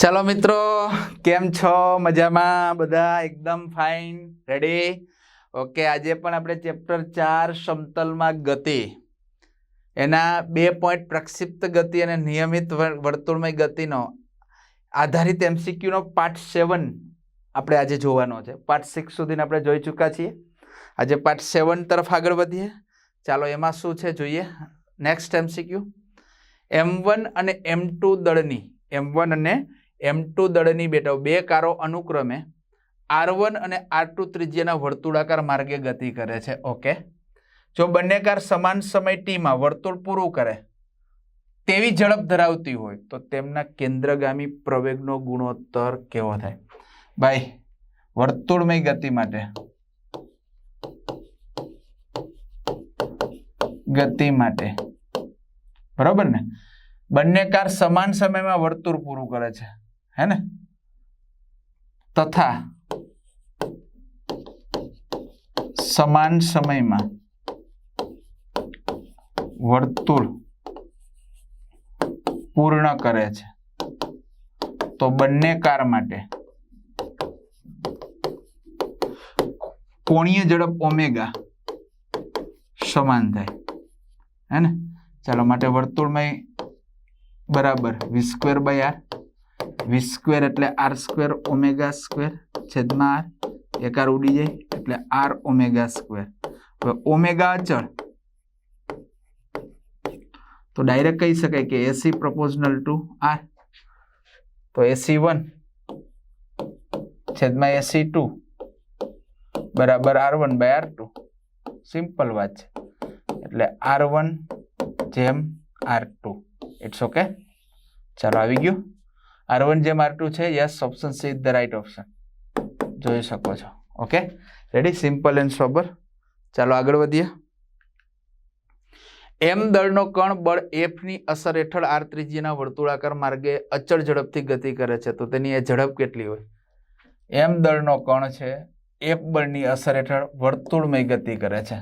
ચાલો મિત્રો, કેમ છો? મજામાં? બધા એકદમ ફાઇન રેડી ઓકે આજે પણ આપણે ચેપ્ટર ચાર સમતલમાં ગતિ. એના બે પોઈન્ટ પ્રક્ષિપ્ત ગતિ અને નિયમિત વર- વર્તુળમય ગતિનો આધારિત એમસીક્યુનો પાર્ટ સેવન આપણે આજે જોવાનો છે. પાર્ટ સિક્સ સુધીને આપણે જોઈ ચૂક્યા છીએ. આજે પાર્ટ સેવન તરફ આગળ વધીએ. ચાલો, એમાં શું છે જોઈએ? નેક્સ્ટ એમસીક્યુ એમ વન અને એમ ટુ દળની એમ વન અને એમ ટુ દળની બેટાઓ બે કારો અનુક્રમે આર વન અને આર ટુ ત્રિજ્યાના વર્તુળાકાર માર્ગે ગતિ કરે છે. ઓકે જો બંને કાર સમાન સમય ટીમાં વર્તુળ પૂરું કરે તેવી ઝડપ ધરાવતી હોય, તો તેમના કેન્દ્રગામી પ્રવેગનો ગુણોત્તર કેવો થાય? ભાઈ, વર્તુળમય ગતિ માટે. ગતિ માટે. બરોબર ને? બંને કાર સમાન સમયમાં વર્તુળ પૂરું કરે છે. હે ને તથા સમાન સમયમાં વર્તુળ પૂર્ણ કરે છે. તો બંને કાર માટે કોણીય ઝડપ ઓમેગા સમાન થાય. હે ને ચાલો, માટે વર્તુળમય બરાબર V square by R V square એટલે આર સ્ક્વેર ઓમેગા સ્ક્વેર છેદમાં આર એક આર ઉડી જાય એટલે આર ઓમેગા સ્ક્વેર હવે ઓમેગા અચળ. તો ડાયરેક્ટ કહી શકાય કે એસી પ્રપોઝનલ ટુ આર તો એસી વન છેદમાં એસી ટુ બરાબર R one by R two simple વાત છે. એટલે આર વન જેમ આર ટુ ઇટ્સ ઓકે ચાલો આવી ગયું. આર વન જેમ આર ટુ છે yes option C is the right option જોઈ શકો છો. Okay ready simple and sober ચાલો આગળ વધીએ. એમ દળનો કણ બળ એફની અસર હેઠળ આર ત્રીજીના વર્તુળાકાર માર્ગે અચળ ઝડપથી ગતિ કરે છે. તો તેની એ ઝડપ કેટલી હોય? એમ દળનો કણ છે એફ બળની અસર હેઠળ વર્તુળમય ગતિ કરે છે.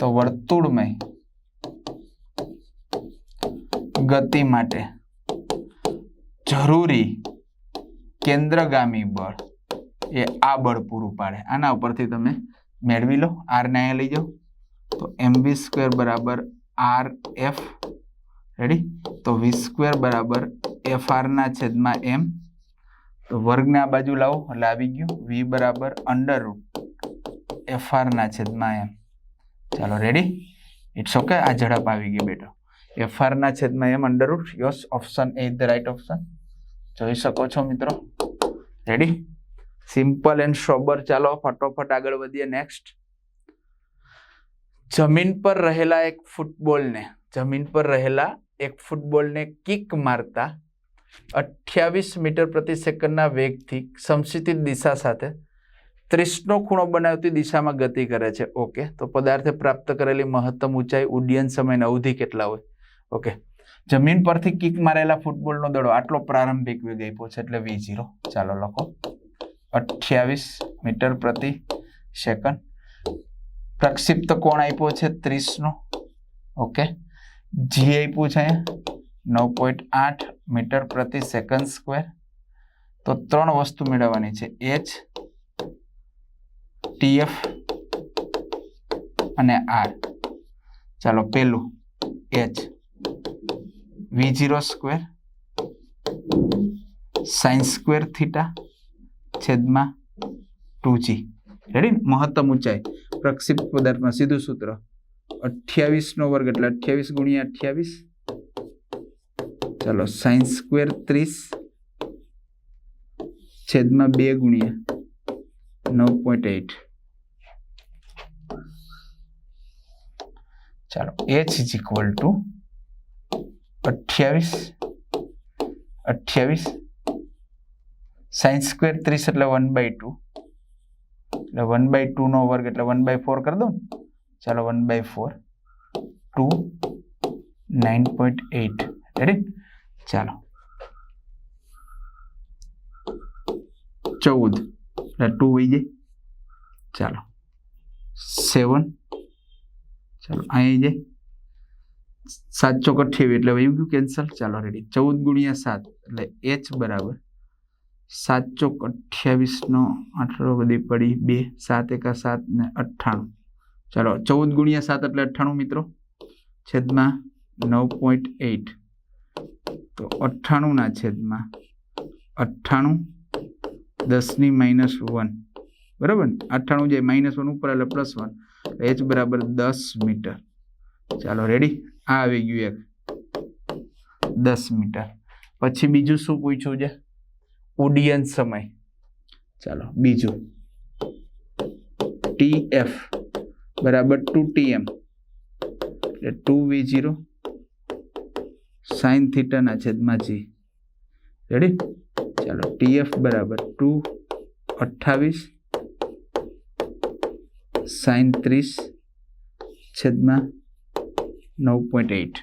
તો વર્તુળમય ગતિ માટે જરૂરી કેન્દ્રગામી બળ એ આ બળ પૂરું પાડે. આના ઉપરથી તમે મેળવી લો. આર ને અહીંયા લઈ જાઓ. તો એમ વી સ્ક્વેર બરાબર આર એફ રેડી તો વી સ્ક્વેર બરાબર એફ આરના છેદમાં એમ તો વર્ગને આ બાજુ લાવો. એટલે આવી ગયું. વી બરાબર અંડર રૂટ એફ આરના છેદમાં એમ ચાલો રેડી ઇટ્સ ઓકે આ ઝડપ આવી ગઈ બેટો. એફ આર ના છેદમાં M under root yes option A the right option જોઈ શકો છો મિત્રો. રેડી સિમ્પલ એન્ડ સોબર ચાલો ફટોફટ આગળ વધીએ. નેક્સ્ટ જમીન પર રહેલા એક ફૂટબોલને જમીન પર રહેલા એક ફૂટબોલને કિક મારતા અઠ્યાવીસ મીટર પ્રતિ સેકન્ડના વેગથી સમસિતિત દિશા સાથે ત્રીસનો ખૂણો બનાવતી દિશામાં ગતિ કરે છે. ઓકે તો પદાર્થે પ્રાપ્ત કરેલી મહત્તમ ઊંચાઈ ઉડ્ડયન સમયના અવધિ કેટલા હોય? ઓકે. જમીન પરથી કિક મારેલા ફૂટબોલનો દડો આટલો પ્રારંભિક વેગ આપ્યો છે એટલે વી ઝીરો ચાલો લખો. અઠ્યાવીસ મીટર પ્રતિ સેકન્ડ. પ્રક્ષિપ્ત કોણ આપ્યો છે? ત્રીસનો. ઓકે. જી આપ્યું છે નવ પોઈન્ટ આઠ મીટર પ્રતિ સેકન્ડ સ્ક્વેર. તો ત્રણ વસ્તુ મેળવવાની છે. એચ ટીએફ અને આર ચાલો પેલું H V zero square sine square theta છેદમાં ટુ જી રેડી મહત્તમ ઊંચાઈ. પ્રક્ષિપ્ત પદાર્થમાં સીધું સૂત્ર. અઠ્યાવીસ નો વર્ગ એટલે અઠ્યાવીસ ગુણ્યા અઠ્યાવીસ. ચાલો સાઇન સ્ક્વેર ત્રીસ, છેદમાં બે ગુણ્યા નવ પોઈન્ટ એટ ચાલો એચ ઇઝ ઇક્વલ ટુ અઠ્યાવીસ અઠ્યાવીસ સાઇન સ્ક્વેર ત્રીસ એટલે વન બાય ટુ એટલે વન બાય ટુ નો વર્ગ એટલે વન બાય ફોર કરી દઉં ને? ચાલો one by four two nine point eight ready ચાલો. ચૌદ. એટલે ટુ વહી જાય. ચાલો. સેવન ચાલો અહીં જાય. સાત ચોક અઠ્યાવીસ એટલે વહી ગયું કેન્સલ ચાલો રેડી ચૌદ ગુણ્યા સાત એટલે એચ બરાબર. સાત ચોક અઠ્યાવીસનો આટલો બધી પડી. બે, સાત એકા સાત ને અઠ્ઠાણું. ચાલો ચૌદ ગુણ્યા સાત એટલે અઠ્ઠાણું મિત્રો. છેદમાં નવ પોઈન્ટ એઇટ તો અઠ્ઠાણુંના છેદમાં અઠ્ઠાણું દસની માઇનસ વન બરાબર ને? અઠ્ઠાણું જે માઇનસ વન ઉપર એટલે પ્લસ વન એચ બરાબર દસ મીટર. ચાલો રેડી આ આવી ગયું એક. દસ મીટર. પછી બીજું શું પૂછ્યું છે? ઉડ્ડયન સમય. ચાલો, બીજું. ટી એફ બરાબર ટુ ટી એમ એટલે ટુ વી જીરો સાઇન થીટાના છેદમાં જી રેડી ચાલો ટી એફ બરાબર ટુ અઠ્ઠાવીસ સાઇન ત્રીસ છેદમાં નવ પોઈન્ટ એઇટ.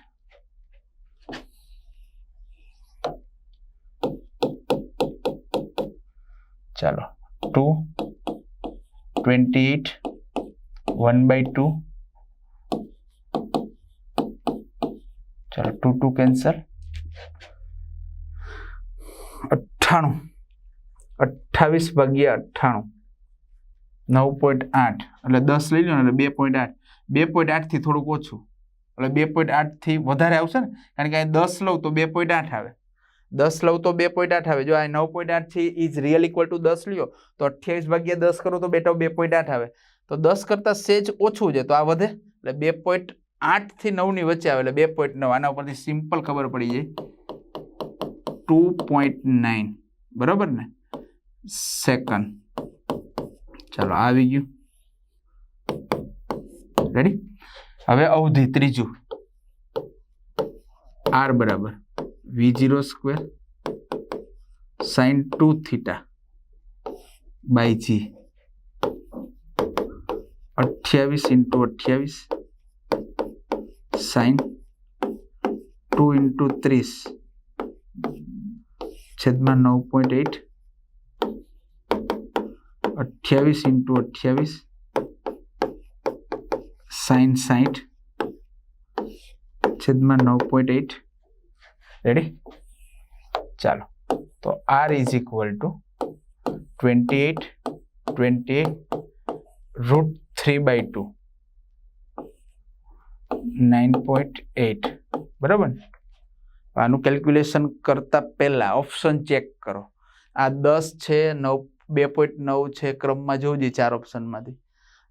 ચાલો, two, twenty eight, one by two. ચાલો, ટુ ટુ કેન્સલ. અઠ્ઠાણું, અઠ્ઠાવીસ ભાગ્યા અઠ્ઠાણું. નવ પોઈન્ટ આઠ, એટલે દસ લઈ લો ને એટલે બે પોઈન્ટ આઠ. બે પોઈન્ટ આઠથી થોડુંક ઓછું. એટલે બે પોઈન્ટ આઠથી વધારે આવશે ને? કારણ કે અહીં દસ લઉં તો બે પોઈન્ટ આઠ આવે. દસ લઉં તો બે પોઈન્ટ આઠ આવે. જો આ નવ પોઈન્ટ આઠ છે ઇઝ રિયલ ઇક્વલ ટુ દસ લ્યો, તો અઠ્યાવીસ ભાગ્યા દસ કરો તો બેટા બે પોઈન્ટ આઠ આવે. તો દસ કરતાં સેજ ઓછું છે, તો આ વધે. એટલે બે પોઈન્ટ આઠથી નવની વચ્ચે આવે એટલે બે પોઈન્ટ નવ. આના ઉપરથી સિમ્પલ ખબર પડી જાય. ટુ પોઈન્ટ નાઇન બરાબર ને? સેકન્ડ ચાલો આવી ગયું. રેડી હવે અવધિ ત્રીજું. આર બરાબર. V zero square sine two theta by G. અઠ્યાવીસ ઇન્ટુ અઠ્યાવીસ સાઇન ટુ ઇન્ટુ ત્રીસ છેદમાં નવ પોઈન્ટ એઇટ અઠ્યાવીસ ઇન્ટુ અઠ્યાવીસ સાઇન સાઠ છેદમાં નવ પોઈન્ટ એટ રેડી ચાલો. તો R is equal to twenty eight twenty eight root three by two nine point eight બરાબર આનું કેલ્ક્યુલેશન કરતા પહેલાં ઓપ્શન ચેક કરો. આ દસ છે, નવ, બે પોઈન્ટ નવ છે, ક્રમમાં જોઈએ ચાર ઓપ્શનમાંથી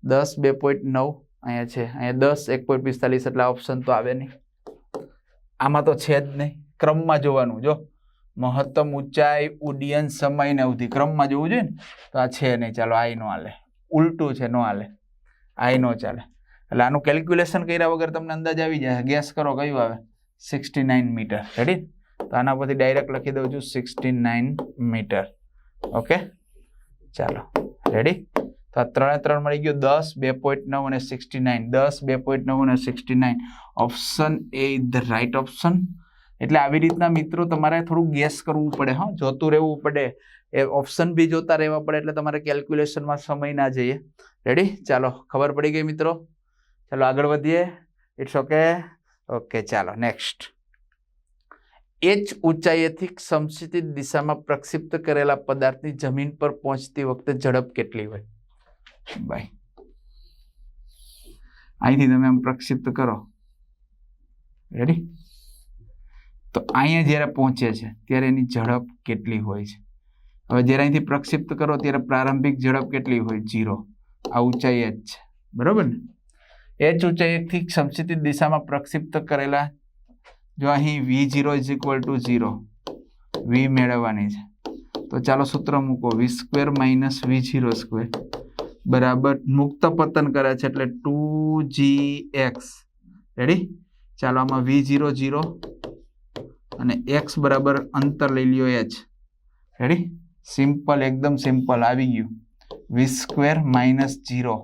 દસ, બે પોઈન્ટ નવ અહીંયા છે. અહીંયા દસ, એક પોઈન્ટ પિસ્તાલીસ એટલે ઓપ્શન તો આવે નહીં. આમાં તો છે જ નહીં. ક્રમમાં જોવાનું, જો. મહત્તમ ઊંચાઈ, ઉડ્ડયન સમય ને અવધિ. ક્રમમાં જોવું જોઈએ ને, તો આ છે નહીં. ચાલો આઈ નો હાલે ઉલટું છે, નો હાલે આઈ નો ચાલે એટલે આનું કેલ્ક્યુલેશન કર્યા વગર તમને અંદાજ આવી જાય. ગેસ કરો કયું આવે? સિક્સટી નાઇન મીટર રેડી તો આના પરથી ડાયરેક્ટ લખી દઉં છું સિક્સટી નાઇન મીટર ઓકે ચાલો. રેડી તો આ ત્રણે ત્રણ મળી ગયું. દસ, બે પોઈન્ટ નવ અને સિક્સટી નાઇન. દસ, બે પોઈન્ટ નવ અને sixty nine. Option A, the right option. એટલે આવી રીતના મિત્રો તમારે થોડું ગેસ કરવું પડે, હા. જોતું રહેવું પડે. એ ઓપ્શન બી જોતા રહેવા પડે, એટલે તમારે કેલ્ક્યુલેશનમાં સમય ના જઈએ. રેડી ચાલો, ખબર પડી ગઈ મિત્રો? ચાલો, આગળ વધીએ. ઇટ્સ ઓકે ઓકે ચાલો નેક્સ્ટ એચ ઊંચાઈએથી સમક્ષિતિજ દિશામાં પ્રક્ષિપ્ત કરેલા પદાર્થની જમીન પર પહોંચતી વખતે ઝડપ કેટલી હોય? બાય અહીંથી તમે આમ પ્રક્ષિપ્ત કરો. રેડી તો અહીંયા જ્યારે પહોંચે છે, ત્યારે એની ઝડપ કેટલી હોય છે? હવે જ્યારે અહીંથી પ્રક્ષિપ્ત કરો, ત્યારે પ્રારંભિક ઝડપ કેટલી હોય? જીરો આ ઊંચાઈ જ છે. બરોબર ને? એચ ઊંચાઈથી સમક્ષિતિજ દિશામાં પ્રક્ષિપ્ત કરેલા, જો અહીં V zero is equal to zero V મેળવવાની છે. તો ચાલો સૂત્ર મૂકો. V square minus V zero square બરાબર મુક્ત પતન કરે છે એટલે ટુ જી એક્સ. રેડી ચાલો આમાં વી જીરો જીરો અને એક્સ બરાબર અંતર લઈ લ્યો એચ. રેડી સિમ્પલ એકદમ સિમ્પલ આવી ગયું. વી સ્ક્વેર માઇનસ જીરો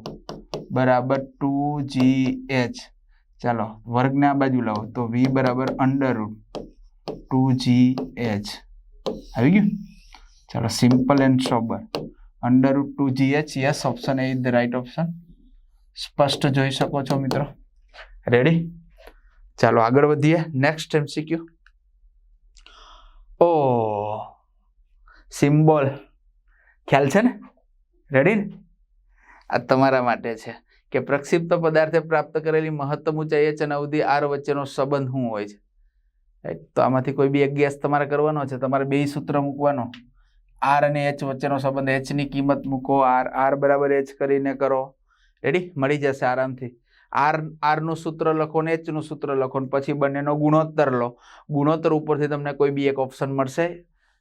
બરાબર ટુ જી એચ. ચાલો, વર્ગને આ બાજુ લાવો. તો વી બરાબર under root two G H. આવી ગયું? ચાલો simple and sober under root two G H yes option A is the right option સ્પષ્ટ જોઈ શકો છો મિત્રો. રેડી ચાલો આગળ વધીએ. નેક્સ્ટ એમસીક્યુ ઓ સિમ્બોલ ખ્યાલ છે ને? રેડી ને આ તમારા માટે છે. કે પ્રક્ષિપ્ત પદાર્થે પ્રાપ્ત કરેલી મહત્તમ ઊંચાઈ એચ અને અવધિ આર વચ્ચેનો સંબંધ શું હોય છે? રાઈટ તો આમાંથી કોઈ બી એક ગેસ તમારે કરવાનો છે. તમારે બે સૂત્ર મૂકવાનો. આર અને એચ વચ્ચેનો સંબંધ એચની કિંમત મૂકો આર આર બરાબર એચ કરીને કરો. રેડી મળી જશે આરામથી. આર આરનું સૂત્ર લખો ને એચનું સૂત્ર લખો ને પછી બંનેનો ગુણોત્તર લો. ગુણોત્તર ઉપરથી તમને કોઈ બી એક ઓપ્શન મળશે.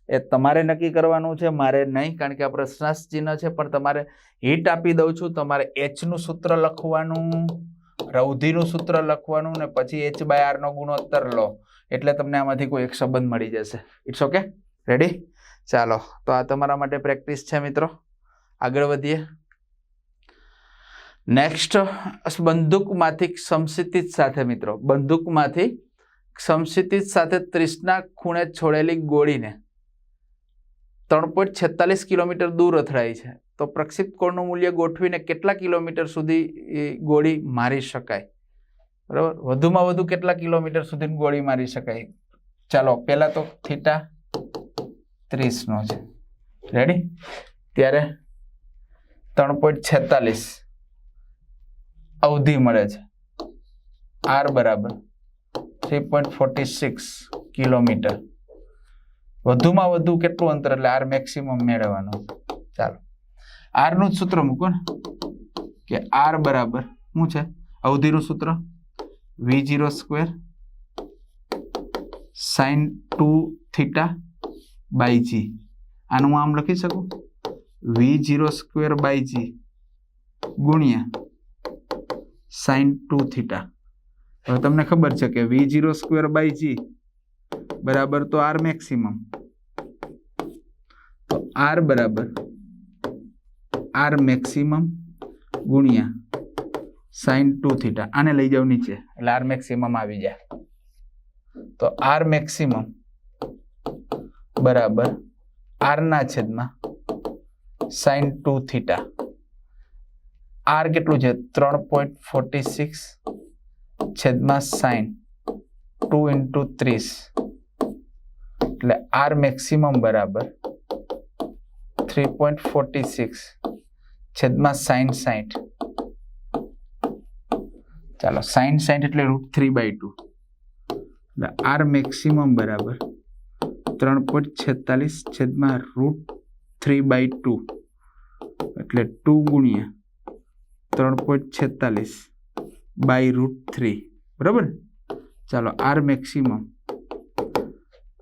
એ તમારે નક્કી કરવાનું છે, મારે નહીં, કારણ કે આ પ્રશ્નાર્થ ચિહ્ન છે, પણ તમારે હિટ આપી દઉં છું. તમારે એચનું સૂત્ર લખવાનું, રૌધીનું સૂત્ર લખવાનું ને પછી એચ બાય આરનો ગુણોત્તર લો. એટલે તમને આમાંથી કોઈ એક સંબંધ મળી જશે. ઇટ્સ ઓકે રેડી ચાલો, તો આ તમારા માટે પ્રેક્ટિસ છે મિત્રો. આગળ વધીએ. નેક્સ્ટ બંદૂકમાંથી સમસિતિજ સાથે મિત્રો, બંદૂકમાંથી સમસિતિજ સાથે ત્રીસના ખૂણે છોડેલી ગોળીને ત્રણ પોઈન્ટ કિલોમીટર દૂર અથડાઈ છે. તો પ્રક્ષિપ્ત કોણનું મૂલ્ય ગોઠવીને કેટલા કિલોમીટર સુધી ગોળી મારી શકાય? બરાબર? વધુમાં વધુ કેટલા કિલોમીટર સુધી ગોળી મારી શકાય? ચાલો, પહેલાં તો થીટા ત્રીસનો છે. રેડી ત્યારે ત્રણ પોઈન્ટ છેતાલીસ. અવધિ મળે છે. આર બરાબર three point forty six kilometre. વધુમાં વધુ કેટલું અંતર? એટલે આર મેક્સિમમ મેળવવાનું. ચાલો. આરનું જ સૂત્ર મૂકો ને. કે આર બરાબર શું છે? અવધિનું સૂત્ર? V zero square sine two theta by G. આનું હું આમ લખી શકું? V zero square by G ગુણ્યા સાઇન ટુ થીટા હવે તમને ખબર છે કે V zero square by G બરાબર તો આર મેક્સિમમ તો આર બરાબર આર મેક્સિમમ ગુણ્યા સાઈન ટુ થીટા આને લઈ જાવ નીચે. એટલે આર મેક્સિમમ આવી જાય. તો આર મેક્સિમમ બરાબર આર ના છેદમાં સાઈન ટુ થીટા આર કેટલું છે ત્રણ પોઈન્ટ ફોર્ટી સિક્સ છેદમાં સાઈન ટુ ઇન્ટુ ત્રીસ એટલે આર મેક્સિમમ બરાબર થ્રી પોઈન્ટ ફોર્ટી સિક્સ છેદમાં સાઈન સાઈઠ ચાલો સાઈન સાઈઠ એટલે રૂટ થ્રી બાય ટુ એટલે આર મેક્સિમમ બરાબર ત્રણ પોઈન્ટ છેતાલીસ છેદમાં રૂટ થ્રી બાય ટુ એટલે ટુ ગુણ્યા ત્રણ પોઈન્ટ છેતાલીસ બાય રૂટ થ્રી બરાબર? ચાલો આર મેક્સિમમ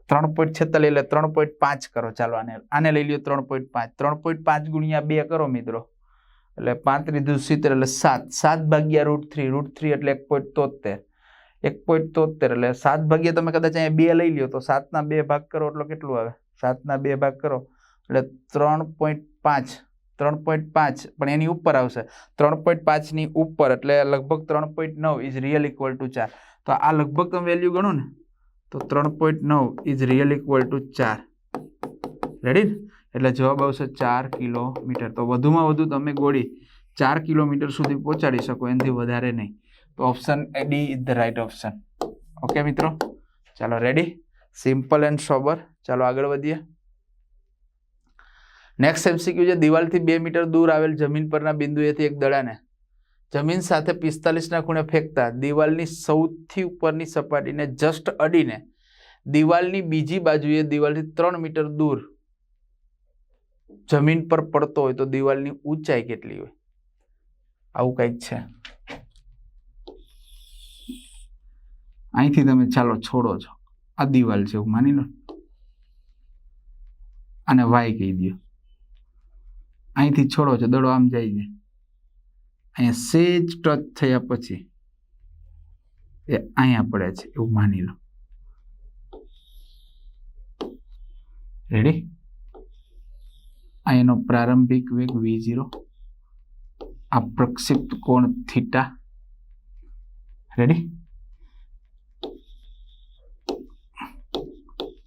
ત્રણ પોઈન્ટ છેતાલીસ એટલે ત્રણ પોઈન્ટ પાંચ કરો. ચાલો આને આને લઈ લ્યો ત્રણ પોઈન્ટ પાંચ. ત્રણ પોઈન્ટ પાંચ ગુણ્યા બે કરો મિત્રો. એટલે પાંત્રીસ દુ સિત્તેર એટલે સાત. સાત ભાગ્યા રૂટ થ્રી રૂટ થ્રી એટલે એક પોઈન્ટ તોતેર એક પોઈન્ટ તોતેર એટલે સાત ભાગ્યા તમે કદાચ અહીંયા બે લઈ લ્યો તો સાતના બે ભાગ કરો એટલે કેટલું આવે? સાતના બે ભાગ કરો એટલે ત્રણ પોઈન્ટ પાંચ, ત્રણ પોઈન્ટ પાંચ પણ એની ઉપર આવશે. ત્રણ પોઈન્ટ પાંચની ઉપર એટલે લગભગ ત્રણ પોઈન્ટ નવ ઇઝ રિયલ ઇક્વલ ટુ ચાર. તો આ લગભગ તમે વેલ્યુ ગણો ને, તો ત્રણ પોઈન્ટ નવ ઇઝ રિયલ ઇક્વલ ટુ ચાર. રેડી એટલે જવાબ આવશે ચાર કિલોમીટર. તો વધુમાં વધુ તમે ગોળી ચાર કિલોમીટર સુધી પહોંચાડી શકો, એનાથી વધારે નહીં. તો option D is the right option okay મિત્રો? ચાલો રેડી સિમ્પલ એન્ડ સોબર ચાલો, આગળ વધીએ. નેક્સ્ટ એમસીક્યુ છે. દિવાલથી બે મીટર દૂર આવેલ જમીન પરના બિંદુએથી એક દડાને. જમીન સાથે પિસ્તાલીસના ખૂણે ફેંકતા દિવાલની સૌથી ઉપરની સપાટીને જસ્ટ અડીને દિવાલની બીજી બાજુએ દિવાલથી ત્રણ મીટર દૂર જમીન પર પડતો હોય તો દિવાલની ઊંચાઈ કેટલી હોય? આવું કંઈક છે. અહીંથી તમે ચાલો છોડો છો. આ દિવાલ છે, એવું માની લો. અને વાય કહી દો અહીંથી છોડો છો, દડો આમ જાય છે. અહીંયા સેજ ટચ થયા પછી એ અહીંયા પડે છે, એવું માની લો. રેડી અહીંનો પ્રારંભિક વેગ વી ઝીરો આ પ્રક્ષિપ્ત કોણ થીટા. રેડી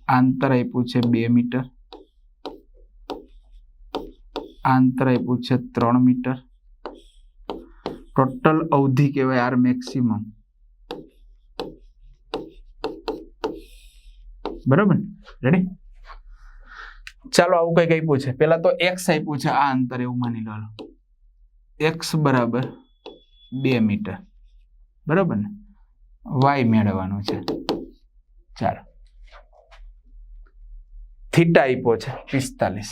આંતર આપ્યું છે બે મીટર. આંતર આપ્યું છે ત્રણ મીટર. ટોટલ અવધિ કહેવાય આર મેક્સિમમ. બરાબર? રેડી ચાલો, આવું કંઈક આપ્યું છે. પેલા તો એક્સ આપ્યું છે. આ અંતર એવું માની લો. એક્સ બરાબર બે મીટર. બરાબર ને? વાય મેળવવાનું છે. ચાલો. થીટા આપ્યો છે, પિસ્તાલીસ.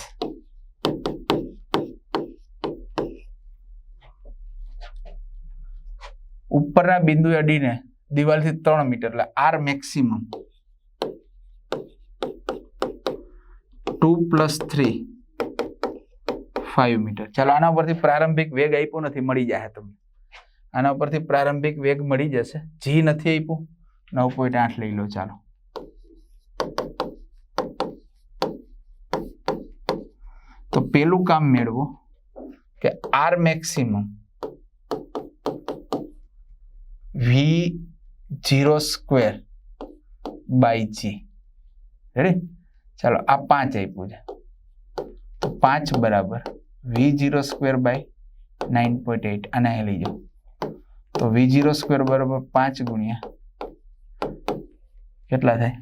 ઉપરના બિંદુ અડીને દિવાલથી ત્રણ મીટર, એટલે R maximum two plus three, five metre. ચાલો, આના ઉપરથી પ્રારંભિક વેગ આપ્યો નથી, મળી જાય તમને. આના ઉપરથી પ્રારંભિક વેગ મળી જશે. જી નથી આપ્યું. નવ પોઈન્ટ આઠ લઈ લો, ચાલો તો પેલું કામ મેળવો કે R maximum V zero square by G ready ચાલો, આ પાંચ આપ્યું છે. પાંચ બરાબર V zero square by nine point eight આને અહીં લઈ જાઓ. તો વી જીરો સ્ક્વેર બરાબર પાંચ ગુણ્યા કેટલા થાય?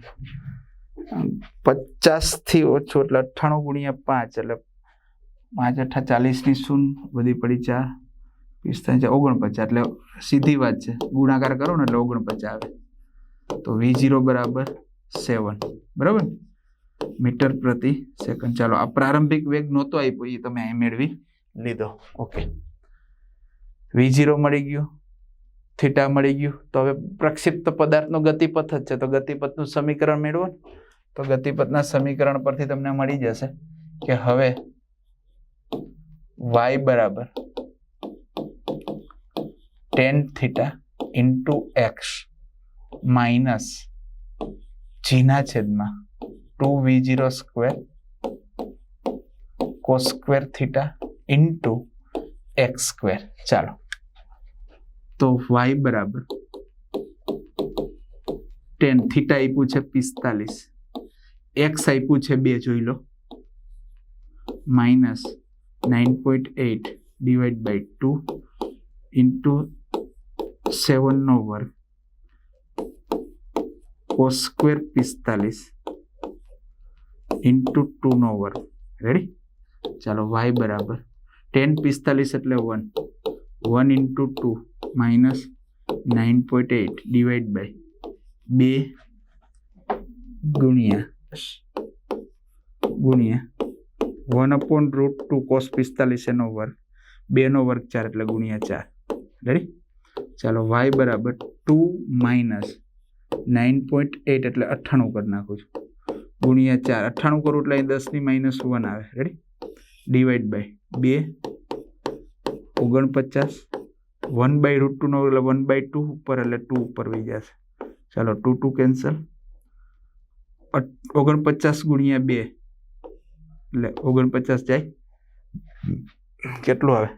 પચાસથી ઓછું એટલે અઠ્ઠાણું ગુણ્યા પાંચ એટલે પાંચ અઠ્ઠા ચાલીસની શૂન્ય બધી પડી ચાર પિસ્તાલીસ ઓગણપચાસ. એટલે સીધી વાત છે. ગુણાકાર કરો ને એટલે ઓગણપચાસ આવે. તો વી જીરો બરાબર સેવન. બરાબર? મીટર પ્રતિ સેકન્ડ. ચાલો, આ પ્રારંભિક વેગ નહોતો આપ્યો એ તમે અહીં મેળવી લીધો. ઓકે વી જીરો મળી ગયું. થીટા મળી ગયું. તો હવે પ્રક્ષિપ્ત પદાર્થનો ગતિપથ જ છે. તો ગતિપથનું સમીકરણ મેળવો તો ગતિપથના સમીકરણ પરથી તમને મળી જશે કે હવે વાય બરાબર tan theta into X minus જીના છેદમાં two V zero square cos square theta into X square ચાલો. તો વાય બરાબર ટેન થીટા આપ્યું છે પિસ્તાલીસ. એક્સ આપ્યું છે બે, જોઈ લો. Minus nine point eight divide by two into સેવનનો વર્ગ કોસ સ્ક્વેર પિસ્તાલીસ ઇન્ટુ ટુનો વર્ગ રેડી ચાલો વાય બરાબર ટેન પિસ્તાલીસ એટલે one one into two minus nine point eight divide by બે ગુણ્યા ગુણ્યા one upon root two cos પિસ્તાલીસ એનો વર્ગ. બેનો વર્ગ ચાર એટલે ગુણ્યા ચાર. રેડી ચાલો વાય બરાબર two minus nine point eight એટલે અઠ્ઠાણું કરી નાખું છું. ગુણ્યા ચાર. અઠ્ઠાણું કરું એટલે અહીં દસની માઇનસ વન આવે. રેડી ડિવાઈડ બાય બે. ઓગણપચાસ. વન બાય રૂટ ટુનો એટલે વન બાય ટુ ઉપર એટલે ટુ ઉપર વહી જશે. ચાલો ટુ ટુ કેન્સલ. ઓગણપચાસ ગુણ્યા બે. એટલે ઓગણપચાસ જાય. કેટલું આવે?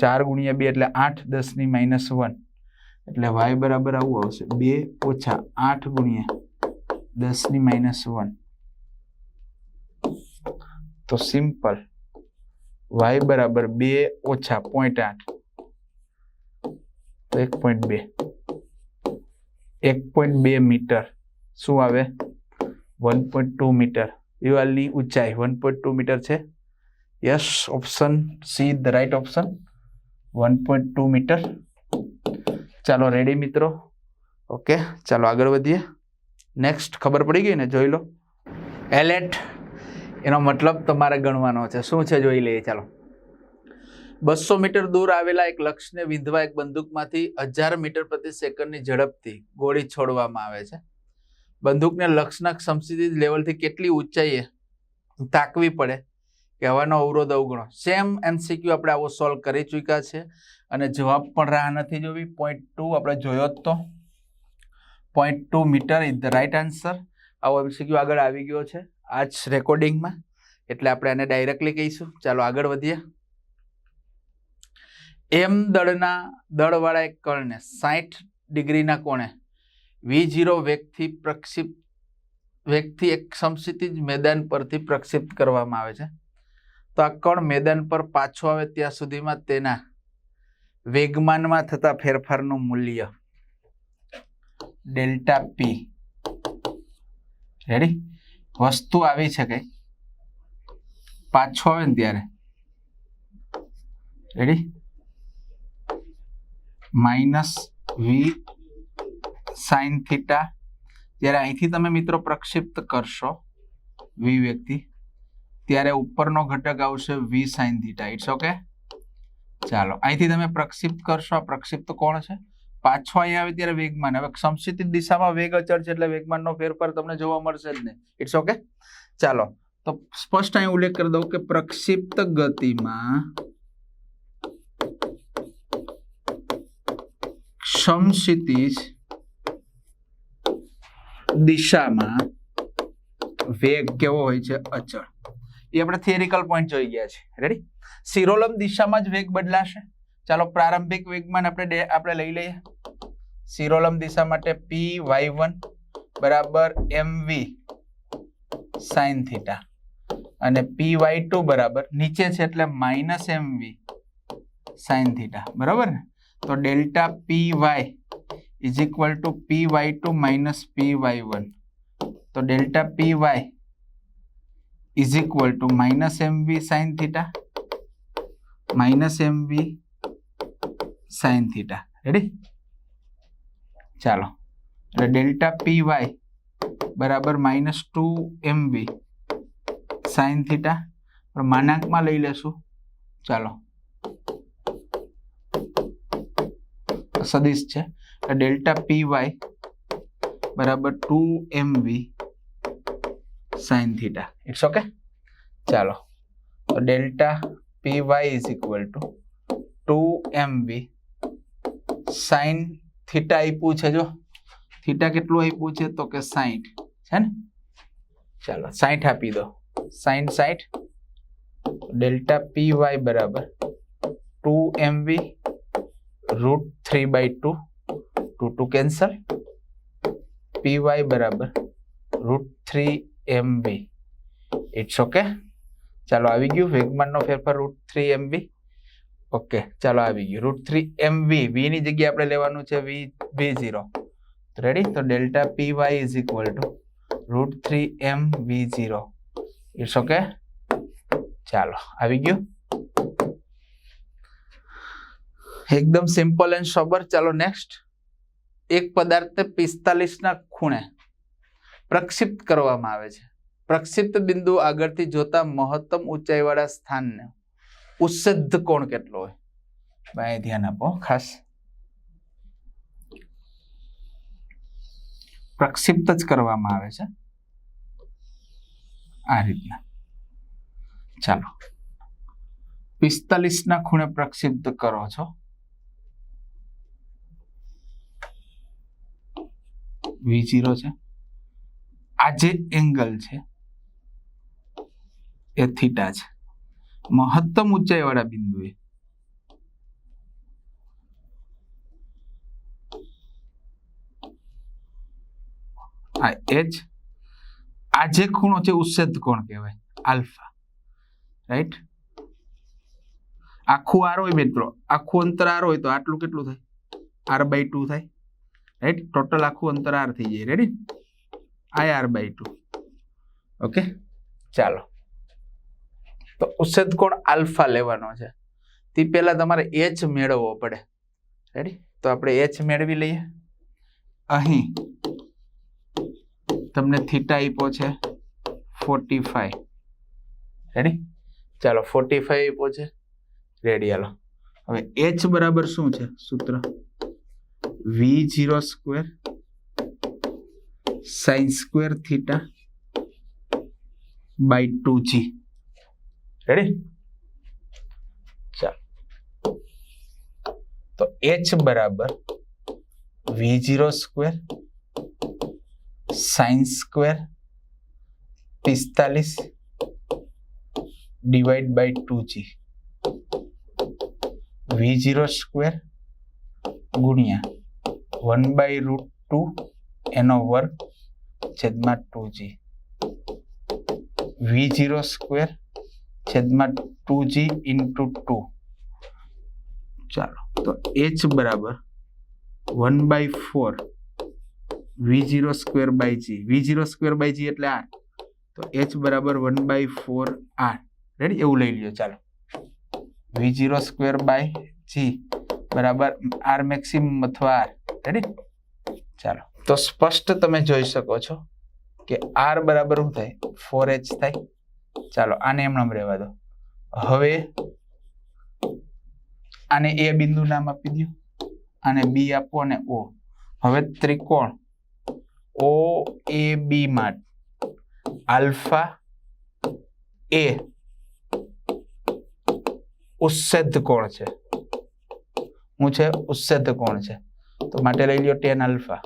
ચાર ગુણ્યા બે એટલે આઠ દસની માઇનસ વન એટલે વાય બરાબર આવું આવશે. બે ઓછા આઠ ગુણ્યા દસની માઇનસ વન તો સિમ્પલ વાય બરાબર બે ઓછા પોઈન્ટ આઠ. તો એક પોઈન્ટ બે. એક પોઈન્ટ બે મીટર. શું આવે? One point two metre. દિવાલની ઊંચાઈ વન પોઈન્ટ ટુ મીટર છે. Yes option C the right option one point two metre ચાલો રેડી મિત્રો. ઓકે ચાલો આગળ વધીએ. નેક્સ્ટ ખબર પડી ગઈ ને? જોઈ લો. એલેટ એનો મતલબ તમારે ગણવાનો છે. શું છે? જોઈ લઈએ, ચાલો. બસો મીટર દૂર આવેલા એક લક્ષ્યને વિંધવા એક બંદૂકમાંથી હજાર મીટર પ્રતિ સેકન્ડની ઝડપથી ગોળી છોડવામાં આવે છે. બંદૂકને લક્ષના સમસિદ્ધિ લેવલથી કેટલી ઊંચાઈએ તાકવી પડે કહેવાનો અવરોધ અવગણો. સેમ એમસીક્યુ આપણે આવો સોલ્વ કરી ચૂક્યા છે અને જવાબ પણ રાહ નથી જોવી. પોઈન્ટ ટુ આપણે જોયો જ તો. Point two metre is the right answer આવો એમસીક્યુ આગળ આવી ગયો છે આ જ રેકોર્ડિંગમાં એટલે આપણે આને ડાયરેક્ટલી કહીશું. ચાલો આગળ વધીએ. એમ દળના દળવાળા એક કણને સાઠ ડિગ્રીના કોણે વી જીરો વેગથી પ્રક્ષિપ્ત વેગથી એક સમસિતિજ મેદાન પરથી પ્રક્ષિપ્ત કરવામાં આવે છે. તો આ કણ મેદાન પર પાછો આવે ત્યાં સુધીમાં તેના વેગમાનમાં થતા ફેરફારનું મૂલ્ય. ડેલ્ટા પી રેડી વસ્તુ આવી છે કઈ? પાછો આવે ને ત્યારે. Ready minus V sine theta જ્યારે અહીંથી તમે મિત્રો પ્રક્ષિપ્ત કરશો વી વ્યક્તિ, ત્યારે ઉપરનો ઘટક આવશે V sine theta it's okay ચાલો, અહીંથી તમે પ્રક્ષિપ્ત કરશો. આ પ્રક્ષિપ્ત કોણ છે? પાછો અહીંયા આવે ત્યારે વેગમાન. હવે સમક્ષિતિજ દિશામાં વેગ અચળ છે એટલે વેગમાનનો ફેરફાર તમને જોવા મળશે જ ને ઇટ્સ ઓકે ચાલો, તો સ્પષ્ટ અહીં ઉલ્લેખ કરી દઉં કે પ્રક્ષિપ્ત ગતિમાં સમક્ષિતિજ દિશામાં વેગ કેવો હોય છે અચળ. એ આપણે થિયરિકલ પોઈન્ટ જોઈ ગયા છે. રેડી સિરોલમ દિશામાં જ વેગ બદલાશે. ચાલો પ્રારંભિક વેગમાન આપણે આપણે લઈ લઈએ. સિરોલમ દિશા માટે પી વાય વન બરાબર એમ વી સાઇન થીટા. અને પી વાય ટુ બરાબર નીચે છે એટલે minus M V sine theta. બરાબર ને? તો delta P Y is equal to P Y two minus P Y one તો delta P Y is equal to minus M V sine theta minus M V sine theta ready ચાલો. એટલે delta પી Y બરાબર minus two M V sine theta માનાંકમાં લઈ લેશું. ચાલો. સદિશ છે. એટલે ડેલ્ટા પી વાય બરાબર two M V sine theta it's okay ચાલો તો delta P Y is equal to two M V sine theta આપ્યું છે જો થીટા કેટલું આપ્યું છે તો કે સાઠ છે ને ચાલો સાઠ આપી દો સાઈન સાઠ ડેલ્ટા પી વાય બરાબર two M V root three by two two two cancel P Y બરાબર root three M V it's okay ચાલો આવી ગયું. વેગમાનનો ફેરફાર root three M V okay ચાલો આવી ગયું. રૂટ થ્રી એમ વી વીની જગ્યાએ આપણે લેવાનું છે વી વી ઝીરો રેડી તો delta p y is equal to root three m v zero it's okay ચાલો, આવી ગયું. એકદમ સિમ્પલ એન્ડ સોબર ચાલો નેક્સ્ટ એક પદાર્થને પિસ્તાલીસના ખૂણે પ્રક્ષિપ્ત કરવામાં આવે છે. પ્રક્ષિપ્ત બિંદુ આગળથી જોતા મહત્તમ ઊંચાઈવાળા સ્થાનને ઉત્સદ્ધ કોણ કેટલો હોય? ભાઈ ધ્યાન આપો, ખાસ. પ્રક્ષિપ્ત જ કરવામાં આવે છે. આ રીતના. ચાલો. પિસ્તાલીસના ખૂણે પ્રક્ષિપ્ત કરો છો. વી જીરો છે. આ જે એંગલ છે, એ થીટા છે. મહત્તમ ઊંચાઈ વાળા બિંદુએ. આ એચ, આ જે ખૂણો છે ઉચ્છેદ કોણ કહેવાય? આલ્ફા. રાઈટ? આખું આર હોય મિત્રો. આખું અંતર આર હોય તો આટલું કેટલું થાય? આર બાય ટુ થાય. રાઈટ ટોટલ આખું અંતર આર થઈ જાય. Ready I R by two okay ચાલો. તો ઉચ્છેદ કોણ આલ્ફા લેવાનો છે? તે પહેલાં તમારે એચ મેળવવો પડે. રેડી તો આપણે એચ મેળવી લઈએ. અહીં તમને થીટા આપ્યો છે ફોર્ટી ફાઈવ રેડી ચાલો ફોર્ટી ફાઈવ આપ્યો છે. રેડી હાલો. હવે એચ બરાબર શું છે? સૂત્ર. V zero square sine square theta by two G ready ચાલો તો એચ બરાબર V zero square sine square પિસ્તાલીસ divide by two G V zero square ગુણ્યા વન બાય રૂટ ટુ એનો વર્ગ છેદમાં two G V zero square છેદમાં two G into two ચાલો તો એચ બરાબર one by four V zero square by G V zero square by G એટલે R તો એચ બરાબર one by four R ready એવું લઈ લ્યો ચાલો V zero square by G બરાબર આર મેક્સિમમ અથવા આર રેડી ચાલો. તો સ્પષ્ટ તમે જોઈ શકો છો કે આર બરાબર શું થાય? ફોર એચ થાય. ચાલો, આને એમ નામ રહેવા દો. હવે આને એ બિંદુ નામ આપી દો આને બી આપો અને ઓ હવે ત્રિકોણ. ઓ એ બી માં આલ્ફા એ ઉચ્છેદ કોણ છે? હું છે? ઉચ્છેદ કોણ છે? તો માટે લઈ લ્યો ટેન આલ્ફા.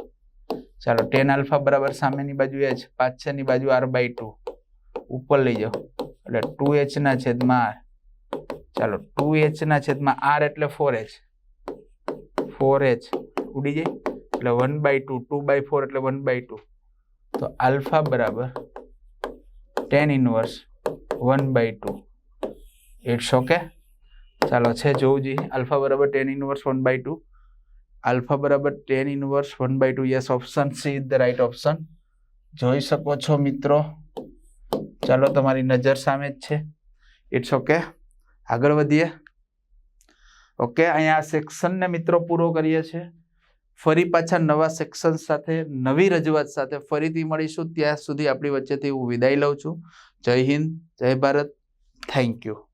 ચાલો, ટેન આલ્ફા બરાબર સામેની બાજુ એચ જ પાછળની બાજુ આર બાય ટુ. ઉપર લઈ જાઓ. એટલે ટુ એચ ના છેદમાં આર. ચાલો, ટુ એચ ના છેદમાં આર એટલે ફોર એચ. Four H. ઉડી જાય. એટલે one by two two by four એટલે વન બાય ટુ. તો આલ્ફા બરાબર ten inverse one by two. It's okay ચાલો, છે જોવું જોઈએ. આલ્ફા બરાબર ten inverse one by two. Alpha બરાબર ten inverse, one by two, yes option C is the right option. જોઈ શકો છો મિત્રો. ચાલો, તમારી નજર સામે જ છે. ઇટ્સ ઓકે આગળ વધીએ. ઓકે અહીંયા આ સેક્શનને મિત્રો પૂરો કરીએ છીએ. ફરી પાછા નવા સેક્શન સાથે, નવી રજૂઆત સાથે ફરીથી મળીશું. ત્યાં સુધી આપણી વચ્ચેથી હું વિદાય લઉં છું. જય હિન્દ, જય ભારત. Thank you